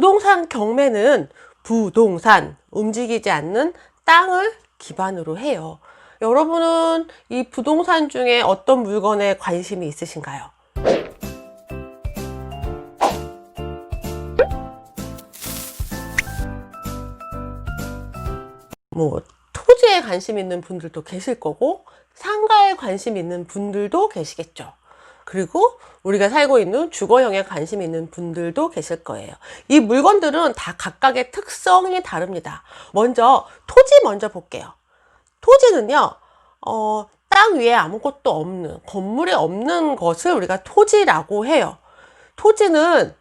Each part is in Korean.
부동산 경매는 부동산, 움직이지 않는 땅을 기반으로 해요. 여러분은 이 부동산 중에 어떤 물건에 관심이 있으신가요? 뭐 토지에 관심 있는 분들도 계실 거고 상가에 관심 있는 분들도 계시겠죠. 그리고 우리가 살고 있는 주거형에 관심 있는 분들도 계실 거예요. 이 물건들은 다 각각의 특성이 다릅니다. 먼저 토지 먼저 볼게요. 토지는요, 어, 땅 위에 아무것도 없는, 건물이 없는 것을 우리가 토지라고 해요. 토지는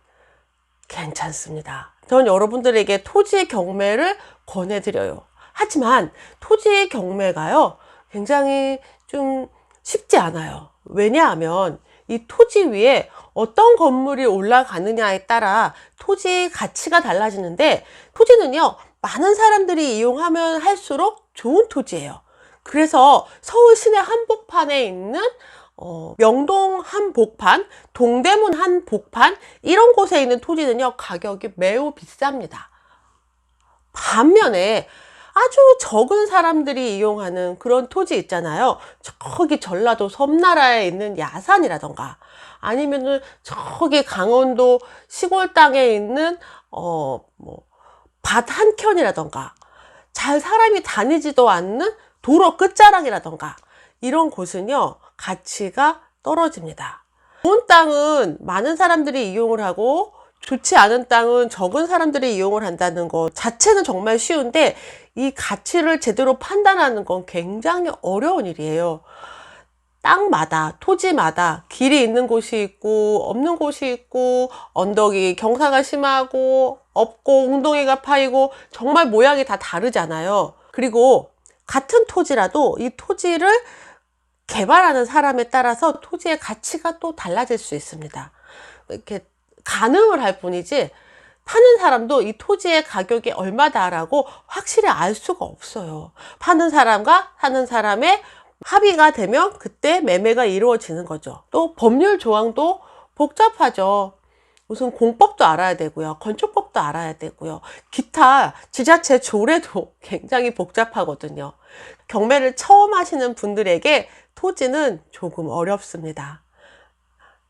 괜찮습니다. 전 여러분들에게 토지 경매를 권해드려요. 하지만 토지 경매가요, 굉장히 좀 쉽지 않아요. 왜냐하면 이 토지 위에 어떤 건물이 올라가느냐에 따라 토지 가치가 달라지는데 토지는요, 많은 사람들이 이용하면 할수록 좋은 토지예요. 그래서 서울 시내 한복판에 있는 어, 명동 한복판, 동대문 한복판 이런 곳에 있는 토지는요 가격이 매우 비쌉니다. 반면에 아주 적은 사람들이 이용하는 그런 토지 있잖아요. 저기 전라도 섬나라에 있는 야산이라던가 아니면은 저기 강원도 시골 땅에 있는 어 뭐 밭 한 켠이라던가 잘 사람이 다니지도 않는 도로 끝자락이라던가 이런 곳은요 가치가 떨어집니다. 좋은 땅은 많은 사람들이 이용을 하고 좋지 않은 땅은 적은 사람들이 이용을 한다는 것 자체는 정말 쉬운데 이 가치를 제대로 판단하는 건 굉장히 어려운 일이에요. 땅마다, 토지마다 길이 있는 곳이 있고, 없는 곳이 있고, 언덕이 경사가 심하고, 없고, 웅덩이가 파이고, 정말 모양이 다 다르잖아요. 그리고 같은 토지라도 이 토지를 개발하는 사람에 따라서 토지의 가치가 또 달라질 수 있습니다. 이렇게 가늠을 할 뿐이지 파는 사람도 이 토지의 가격이 얼마다라고 확실히 알 수가 없어요. 파는 사람과 사는 사람의 합의가 되면 그때 매매가 이루어지는 거죠. 또 법률 조항도 복잡하죠. 무슨 공법도 알아야 되고요. 건축법도 알아야 되고요. 기타 지자체 조례도 굉장히 복잡하거든요. 경매를 처음 하시는 분들에게 토지는 조금 어렵습니다.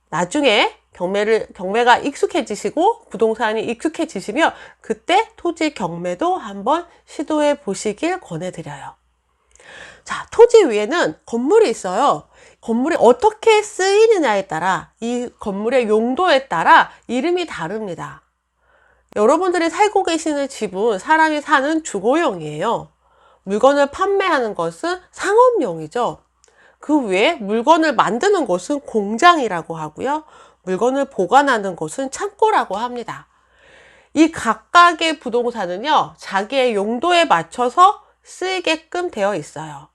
나중에 경매를, 경매가 익숙해지시고 부동산이 익숙해지시면 그때 토지 경매도 한번 시도해 보시길 권해드려요. 자, 토지 위에는 건물이 있어요. 건물이 어떻게 쓰이느냐에 따라 이 건물의 용도에 따라 이름이 다릅니다. 여러분들이 살고 계시는 집은 사람이 사는 주거용이에요. 물건을 판매하는 것은 상업용이죠. 그 외에 물건을 만드는 곳은 공장이라고 하고요. 물건을 보관하는 곳은 창고라고 합니다. 이 각각의 부동산은요, 자기의 용도에 맞춰서 쓰이게끔 되어 있어요.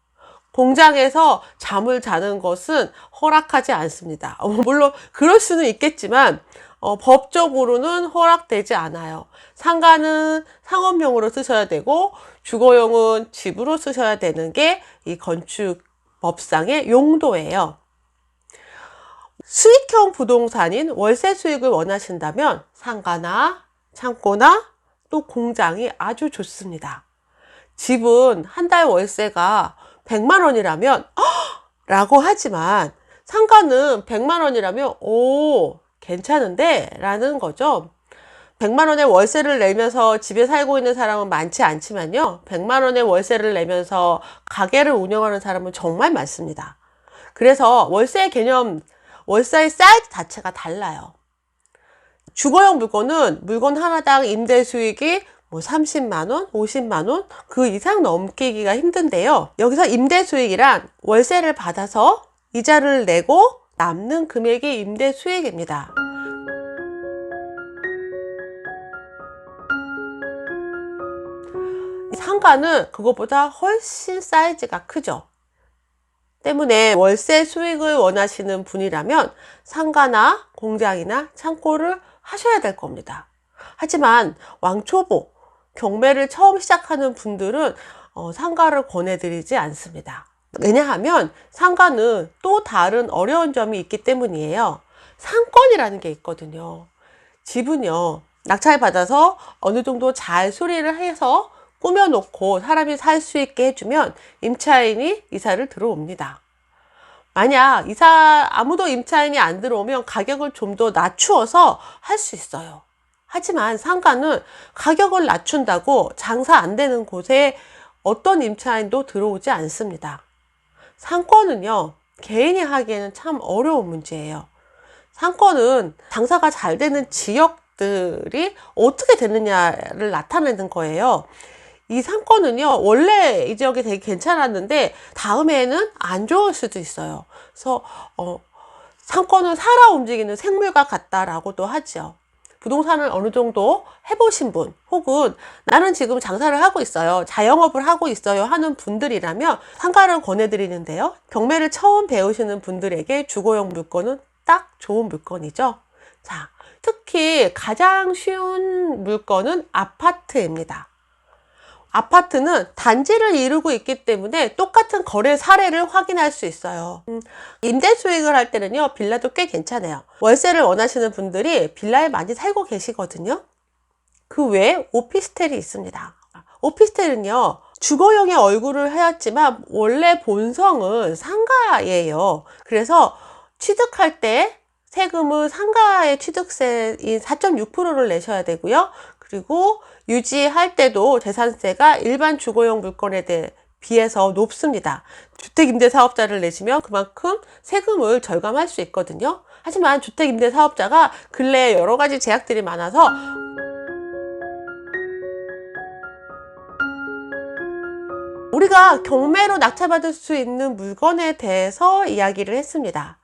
공장에서 잠을 자는 것은 허락하지 않습니다. 어, 물론 그럴 수는 있겠지만 어, 법적으로는 허락되지 않아요. 상가는 상업용으로 쓰셔야 되고 주거용은 집으로 쓰셔야 되는 게 이 건축 법상의 용도예요. 수익형 부동산인 월세 수익을 원하신다면 상가나 창고나 또 공장이 아주 좋습니다. 집은 한 달 월세가 100만 원이라면 라고 하지만 상가는 100만 원이라면 오 괜찮은데 라는 거죠. 100만 원의 월세를 내면서 집에 살고 있는 사람은 많지 않지만요. 100만 원의 월세를 내면서 가게를 운영하는 사람은 정말 많습니다. 그래서 월세 개념, 월세의 사이즈 자체가 달라요. 주거용 물건은 물건 하나당 임대 수익이 뭐 30만원, 50만원, 그 이상 넘기기가 힘든데요. 여기서 임대 수익이란 월세를 받아서 이자를 내고 남는 금액이 임대 수익입니다. 상가는 그것보다 훨씬 사이즈가 크죠. 때문에 월세 수익을 원하시는 분이라면 상가나 공장이나 창고를 하셔야 될 겁니다. 하지만 왕초보, 경매를 처음 시작하는 분들은 어, 상가를 권해드리지 않습니다. 왜냐하면 상가는 또 다른 어려운 점이 있기 때문이에요. 상권이라는 게 있거든요. 집은요, 낙찰 받아서 어느 정도 잘 수리를 해서 꾸며놓고 사람이 살 수 있게 해주면 임차인이 이사를 들어옵니다. 만약 이사 아무도 임차인이 안 들어오면 가격을 좀 더 낮추어서 할 수 있어요. 하지만 상가는 가격을 낮춘다고 장사 안 되는 곳에 어떤 임차인도 들어오지 않습니다. 상권은요, 개인이 하기에는 참 어려운 문제예요. 상권은 장사가 잘 되는 지역들이 어떻게 되느냐를 나타내는 거예요. 이 상권은요, 원래 이 지역이 되게 괜찮았는데, 다음에는 안 좋을 수도 있어요. 그래서, 어, 상권은 살아 움직이는 생물과 같다라고도 하죠. 부동산을 어느 정도 해보신 분, 혹은 나는 지금 장사를 하고 있어요. 자영업을 하고 있어요. 하는 분들이라면 상가를 권해드리는데요. 경매를 처음 배우시는 분들에게 주거용 물건은 딱 좋은 물건이죠. 자, 특히 가장 쉬운 물건은 아파트입니다. 아파트는 단지를 이루고 있기 때문에 똑같은 거래 사례를 확인할 수 있어요. 음, 임대 수익을 할 때는요, 빌라도 꽤 괜찮아요. 월세를 원하시는 분들이 빌라에 많이 살고 계시거든요. 그 외에 오피스텔이 있습니다. 오피스텔은요, 주거용의 얼굴을 하였지만 원래 본성은 상가예요. 그래서 취득할 때 세금은 상가의 취득세인 4.6%를 내셔야 되고요. 그리고 유지할 때도 재산세가 일반 주거용 물건에 대해 비해서 높습니다. 주택임대사업자를 내시면 그만큼 세금을 절감할 수 있거든요. 하지만 주택임대사업자가 근래에 여러 가지 제약들이 많아서 우리가 경매로 낙찰받을 수 있는 물건에 대해서 이야기를 했습니다.